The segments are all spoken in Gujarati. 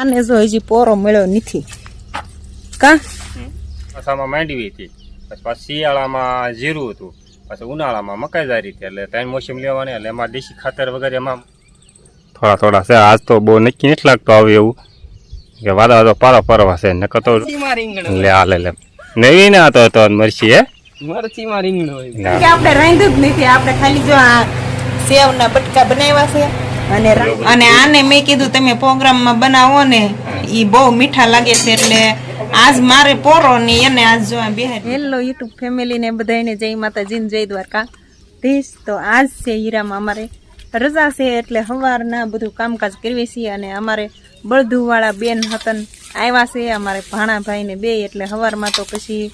આને જો હજી પોરો મળ્યો નથી. કા? અસામાં માંડવી હતી. પછી પાછું શિયાળામાં જીરું હતું. પછી ઉનાળામાં મકાઈ જારી હતી. એટલે ત્રણ મોસમ લેવાની એટલે એમાં દેશી ખાતર વગેરે એમાં થોડા થોડા છે. આજ તો બહુ નક્કી નથી લાગતો આવે એવું. કે વાદા તો પારો પરવા છે. ને કતો લે આ લે લે. નવી ને આતો તો તો મરસી હે? મરચીમાં રીંગણ હોય. કે આપણે રાંધ્યું જ નથી. આપણે ખાલી જો આ સેવના બટકા બનાવ્યા છે. અને અને આને મેં કીધું, તમે પ્રોગ્રામમાં બનાવો ને એ બહુ મીઠા લાગે છે એટલે આજ મારે પોરો ને એને આજ જોવા બે હેલો યુટ્યુબ ફેમિલી ને બધાને જય માતાજી જીન જય દ્વારકા. ધીસ તો આજ છે હીરામાં. અમારે રજા છે એટલે સવારના બધું કામકાજ કરવી છીએ અને અમારે બળધુવાળા બેન હતન આવ્યા છે. અમારે ભાણાભાઈ ને બે એટલે સવારમાં તો પછી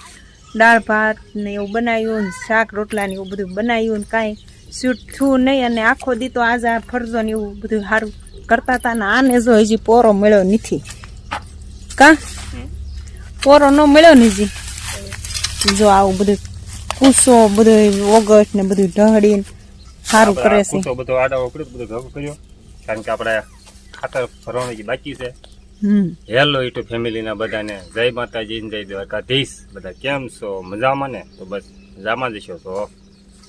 દાળ ભાત ને એવું બનાવ્યું શાક રોટલા ને એવું બધું બનાવ્યું ને કાંઈ. શૂટ નહીં અને આખો દી તો આજ આ ફરજો ને એવું બધું સારું કરતા હતા ને આને જો હજી પોરો મળ્યો નથી. કા? પોરો ન મળ્યો ને હજી? જો આવું બધું કૂસો બધું ઓગસ્ટ ને બધું ઢહડીને સારું કરે છે. બધું આડાઓ કર્યો બધું ભેગું કર્યો. કારણ કે આપણે ખાતર ભરવાની બાકી છે. હમ. હેલો ઇટુ ફેમિલીના બધાને જય માતાજી જય દ્વારકાધીશ. બધા કેમ છો? મજામાં ને? તો બસ મજામાં જ છો તો.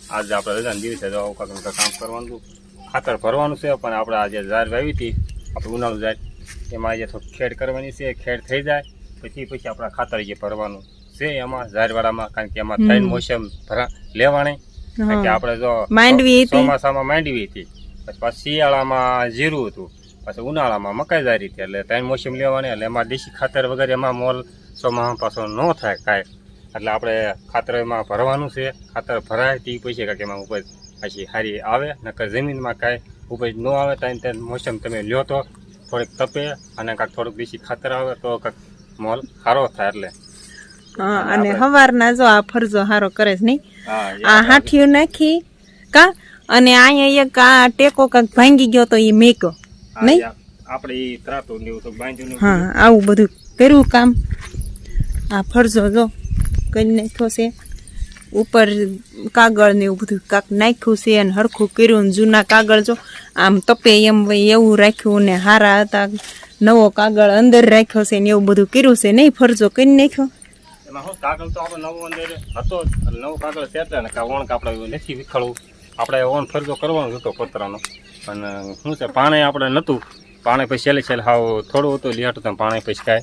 આજે આપણે રજાના દિવસે જવા ને કામ કરવાનું ખાતર ભરવાનું છે પણ આપણે આજે ઝાર વાવી હતી આપણે ઉનાળું ઝાર એમાં આજે થોડું ખેડ કરવાની છે ખેડ થઈ જાય પછી પછી આપણે ખાતર જે ભરવાનું છે એમાં ઝારવાળામાં કારણ કે એમાં ત્રણ મોસમ ભરા લેવાણી કારણ કે આપણે જો માંડવી ચોમાસામાં માંડવી હતી પછી પાછું શિયાળામાં જીરું હતું પછી ઉનાળામાં મકાઈ જારી હતી એટલે ત્રણ મોસમ લેવાની એટલે એમાં દેશી ખાતર વગર એમાં મોલ ચોમાસા પાછો ન થાય કાંઈ. એટલે આપણે ખાતર એમાં ભરવાનું છે. ખાતર ભરાય તે પછી કાંઈક એમાં ઉપજ પછી સારી આવે નકર જમીનમાં કાંઈ ઉપજ ન આવે ત્યાં ત્યાં મોસમ તમે લ્યો તો થોડીક તપે અને કાંઈક થોડુંક દેશી ખાતર આવે તો કાંઈક મોલ સારો થાય એટલે. હા અને સવારના જો આ ફરજો સારો કરે છે નહીં? આ હાઠિયું નાખી કા? અને અહીંયા એક આ ટેકો કાંક ભાંગી ગયો તો એ મેકો નહીં? આપણે એ ત્રાતો ને એવું તો બાંધ્યું હા આવું બધું કર્યું કામ. આ ફરજો જો. કરી નાખ્યો છે ઉપર કાગળ ને એવું બધું કાંક નાખ્યું છે અને હરખું કર્યું ને જૂના કાગળ જો, આમ તપે એમ એવું રાખ્યું ને હારા હતા. નવો કાગળ અંદર રાખ્યો છે ને એવું બધું કર્યું છે. નહીં, ફરજો કરી નાખ્યો. એમાં કાગળ તો નવો અંદર હતો. નવો કાગળ સેટા ને ઓણ નથી વિખળવું. આપણે ઓણ ફરજો કરવાનો હતો પતરાનો. અને શું છે, પાણી આપણે નહોતું. પાણી પછી છેલ્લે છેલ્લે હાવ થોડું હતું લેટ હતું પાણી પછી કાંઈ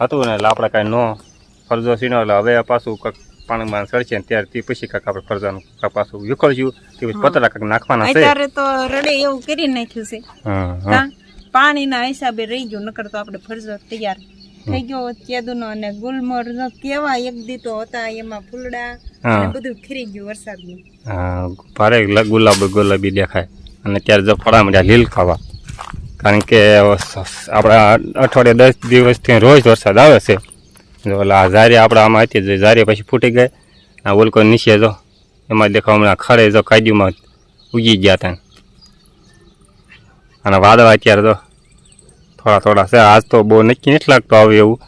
હતું ને એટલે આપણે કાંઈ ન ફરજો સીનો એટલે હવે પાછું કાંઈક પાણીમાં સડશે ને ત્યારે પછી કાંક આપણે ફરજાનું પાછું વિખળશું તે પછી પતરા કાંક નાખવાના છે. અત્યારે તો રડે એવું કરી નાખ્યું છે. હા પાણીના હિસાબે રહી ગયું નકર તો આપણે ફરજો તૈયાર થઈ ગયો કેદુનો અને ગુલમર નો કેવા એક દીતો હતા એમાં ફૂલડા બધું ખીરી ગયું વરસાદનું. હા, ભારે ગુલાબ ગુલાબી દેખાય. અને ત્યારે જો ફળા મળ્યા લીલ ખાવા. કારણ કે આપણા અઠવાડિયે દસ દિવસથી રોજ વરસાદ આવે છે. ઓલા ઝારી આપણે આમાં હતી ઝારે ઝારી પછી ફૂટી ગઈ. આ ઓલકો નીચે જો એમાં દેખાવ હમણાં ખરે જો કાજુમાં ઉગી ગયા હતા અને વાદળા અત્યારે તો થોડા થોડા છે. આજ તો બહુ નક્કી નથી લાગતો આવે એવું.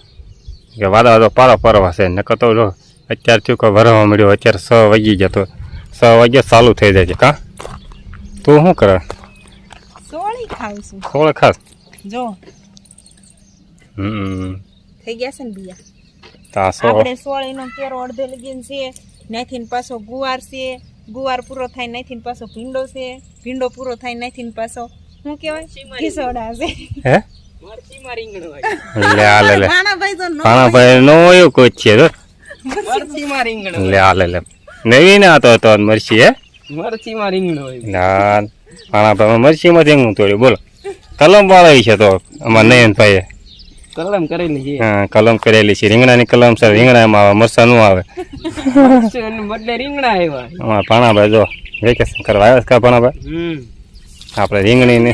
કે વાદળા તો પારો પારો હશે નકર તો જો અત્યારે થયું કે વરવા મળ્યો અત્યારે છ વાગી જતો છ વાગ્યા ચાલુ થઈ જાય છે. કા? તું શું કરે? સોળી છું. ખાસ? જો. હમ. થઈ ગયા છે ને બીયા. તા આપણે સોળીનો કેરો અડધે લગીન છે નાથી પાછો ગુવાર છે ગુવાર પૂરો થાય નથી પાછો ભીંડો છે ભીંડો પૂરો થાય નથી પાછો શું કહેવાય ખીસોડા છે. હે? તો મરચીમાં રીંગણ તોડ્યું. બોલો. કલમ વાળો છે તો અમાર નયન ભાઈ કલમ કરેલી છે. હા કલમ કરેલી છે. રીંગણાની કલમ છે. રીંગણામાં આવે મરસા નું આવે. બદલે રીંગણા આવ્યા હા ભાણાભાઈ જો વેકેશન કરવા આવ્યા છે કા ભાણાભાઈ? હમ. આપણે રીંગણી ને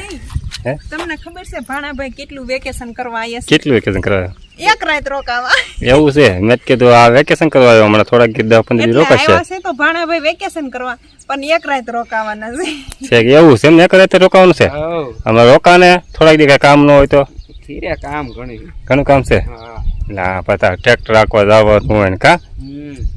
તમને ખબર છે ભાણાભાઈ કેટલું વેકેશન કરવા આવ્યા છે? કેટલું વેકેશન કરવા એક રાત રોકાવા. એવું છે? મેં કીધું આ વેકેશન કરવા આવ્યો. હમણાં થોડાક દસ પંદર દિવસ રોકાશે. છે તો ભાણાભાઈ વેકેશન કરવા પણ એક રાત રોકાવાના છે. છે એવું છે? એમ એક કરે રોકાવાનું છે? અમે રોકાને થોડાક દિવસ કામ ન હોય તો? થીર્યા કામ ઘણી. ઘણું કામ છે? ના પતા ટ્રેક્ટર રાખવા જવાનું હોય ને કા?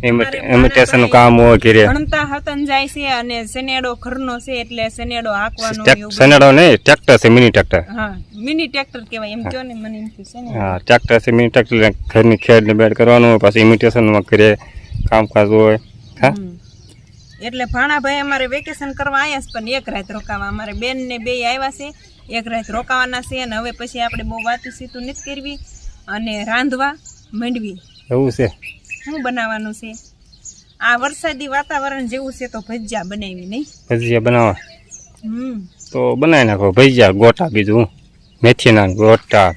ઇમિટેશનનું કામ હોય ઘેરે. ભણતા હતન જાય છે અને સનેડો ઘરનો છે એટલે સનેડો હાંકવાનો ટેક- એવું બધું. સનેડો નહીં ટ્રેક્ટર છે મિની ટ્રેક્ટર હા મિની ટ્રેક્ટર કહેવાય એમ કયો ને મને એમ છે હા ટ્રેક્ટર છે મિની ટ્રેક્ટર ઘરની ખેડ ને બેડ કરવાનું હોય પાછું ઇમિટેશનમાં ઘરે કામકાજ હોય હા. એટલે ભાણાભાઈ અમારે વેકેશન કરવા આવ્યા છે પણ એક રાત રોકાવા. અમારે બેન ને બે આવ્યા છે એક રાત રોકાવાના છે અને હવે પછી આપણે બહુ વાતું સીતું નથી કરવી અને રાંધવા માંડવી. એવું છે. શું બનાવવાનું છે? આ વરસાદી વાતાવરણ જેવું છે તો ભજીયા બનાવી નહીં? ભજીયા બનાવવા. હમ. તો બનાવી નાખો ભજીયા ગોટા બીજું. મેથીના ગોટા.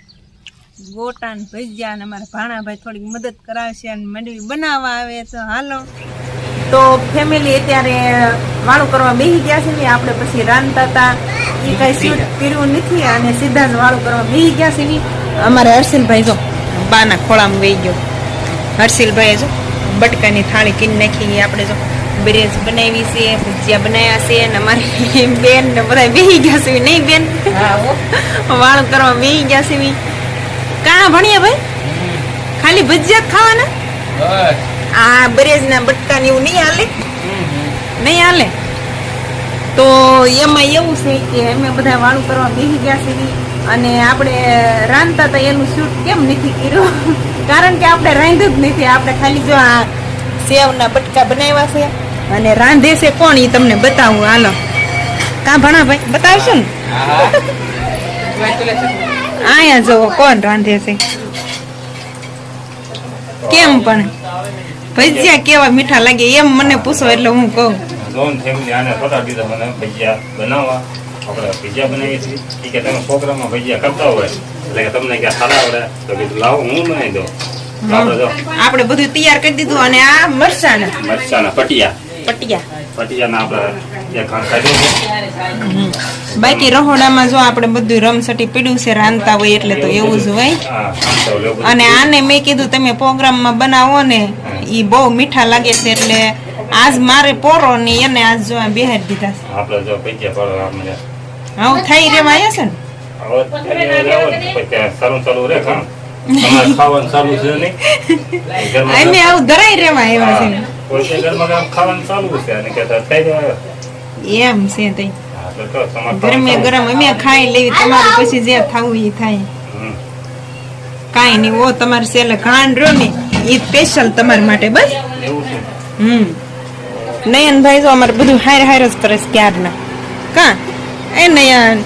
ગોટા ને ભજીયા અને અમારા ભાણાભાઈ થોડીક મદદ કરાવશે અને માંડવી બનાવવા આવે તો હાલો. તો ફેમિલી અત્યારે વાળું કરવા બેસી ગયા છે ને આપણે પછી રાંધતા હતા. એ કઈ શૂટ કર્યું નથી અને સીધા જ વાળું કરવા બેસી ગયા છે અમારે હર્ષિલભાઈ જો બાના ખોળામાં વહી ગયો. હર્ષિલભાઈ જો બટકાની થાળી કીન નાખી આપણે જો બ્રેજ બનાવી છે ભજીયા બનાવ્યા છે અને અમારી બેન ને બધા બેસી ગયા છે. નહીં બેન? વાળું કરવા બેસી ગયા છે કાં ભણીએ ભાઈ? ખાલી ભજીયા જ ખાવાના? આ બ્રેજ ના બટકા ને એવું નહીં હાલે? નહીં હાલે? તો એમાં એવું છે કે અમે બધા વાળું કરવા બેસી ગયા છે અને આપણે રાંધતા હતા એનું શૂટ કેમ નથી કર્યું? કારણ કે આપણે રાંધ્યું જ નથી. આપણે ખાલી જો આ સેવના બટકા બનાવ્યા છે અને રાંધે છે કોણ એ તમને બતાવું? હાલો. કાં ભણા ભાઈ? બતાવશો ને? અહીંયા જો કોણ રાંધે છે? કેમ પણ? ભજીયા કેવા મીઠા લાગે એમ મને પૂછો એટલે હું કહું. જોન ફેમિલી આને થોડા દીધા મને ભજીયા બનાવવા. આપણે ભજીયા બનાવીએ છીએ. એ કે તમે છોકરામાં ભજીયા કરતા હોય એટલે કે તમને ક્યાં સારા આવડે? તો કીધું લાવો હું બનાવી દઉં. આપણે બધું તૈયાર કરી દીધું અને આ મરચાના. મરચાના પટિયા. પટિયા. પટિયાના આપણે બાકી રહોડામાં જો આપણે બધું રમસટી પીડ્યું છે રાંધતા હોય એટલે તો એવું જ હોય. અને આને મેં કીધું તમે પ્રોગ્રામમાં બનાવો ને એ બહુ મીઠા લાગે છે એટલે આજ મારે પોરો ને એને આજ જો બિહાર દીધા છે. આપણે જો પૈસા પડો આપણે હા થઈ રેવા આવ્યા છે ને? હવે સારું ચાલુ રે કામ તમારે ખાવાનું ચાલુ છે નહીં? અમે આવું ધરાઈ રેવા આવ્યા છે. ને. કોઈ ઘરમાં કામ ખાવાનું ચાલુ છે અને કહેતા થઈ જાય એમ છે તઈ. ગરમે ગરમ અમે ખાઈ લેવી તમારું પછી જે થવું એ થાય. કાંઈ નહીં ઓ તમારે સેલે ઘાણ રહ્યો ને એ સ્પેશિયલ તમારા માટે બસ? હમ. નયનભાઈ જો અમારે બધું હાર હાર જ કરે છે ક્યારના કા એ નયન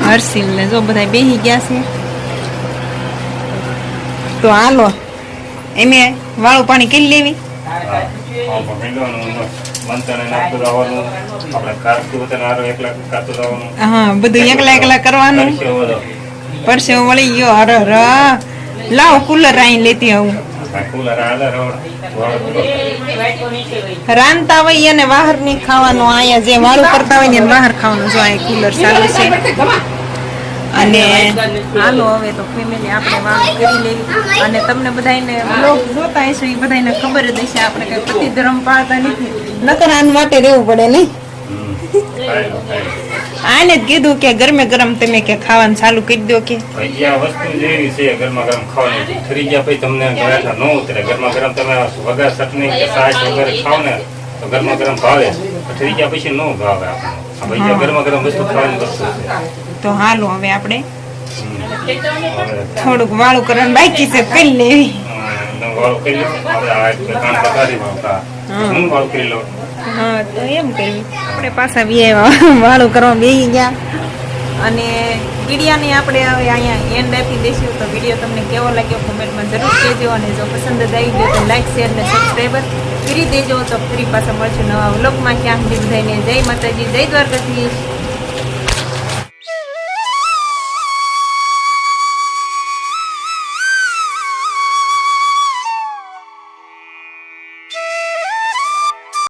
હર્ષિલ ને જો બધા બેહી ગયા છે તો હાલો. એમે વાળું પાણી કરી લેવી? હા, બધું એકલા એકલા કરવાનું. બધો. વળી ગયો. અરે ર લાવ કુલર આઈ લેતી આવું. રાંધતા હોય અને બહાર નહીં ખાવાનું, અહીંયા જે વાળું કરતા હોય ને બહાર ખાવાનું, જો અહીંયા કુલર ચાલુ છે. અને હાલો, હવે તો ફેમિલી આપણે વાત કરી લેવી અને તમને બધાને બ્લોગ જોતા હશે, એ બધાને ખબર જ હશે, આપણે કઈ પતિ ધર્મ પાળતા નથી. નકર આન માટે રહેવું પડે નહીં. આને જ કીધું કે ગરમે ગરમ તમે કે ખાવાનું ચાલુ કરી દો કે. ભજીયા વસ્તુ જેવી છે ગરમા ગરમ ખાવાની. ઠરી ગયા પછી તમને ગળાઠા ન ઉતરે. ગરમા ગરમ તમે વગર ચટણી કે છાશ વગેરે ખાવ ને તો ગરમા ગરમ ભાવે. ઠરી ગયા પછી ન ભાવે આપણને. આ ભજીયા ગરમા ગરમ વસ્તુ ખાવાની વસ્તુ છે. તો હાલો હવે આપણે થોડુંક વાળું કરવાનું બાકી છે પેલી લેવી લો આપણે આ કામ પતાવી વાળું હું વાળું કરી લો હા તો એમ કરવી આપણે પાછા બે વાળું કરવા બે ગયા અને વિડીયાને આપણે હવે અહીંયા એન્ડ આપી દઈશું તો વીડિયો તમને કેવો લાગ્યો કોમેન્ટમાં જરૂર કહેજો અને જો પસંદ જ આવી ગયો તો લાઈક શેર અને સબસ્ક્રાઈબર કરી દેજો તો ફરી પાછા મળશું નવા વ્લોગમાં ક્યાં સુધી બધાને જય માતાજી જય દ્વારકાધીશ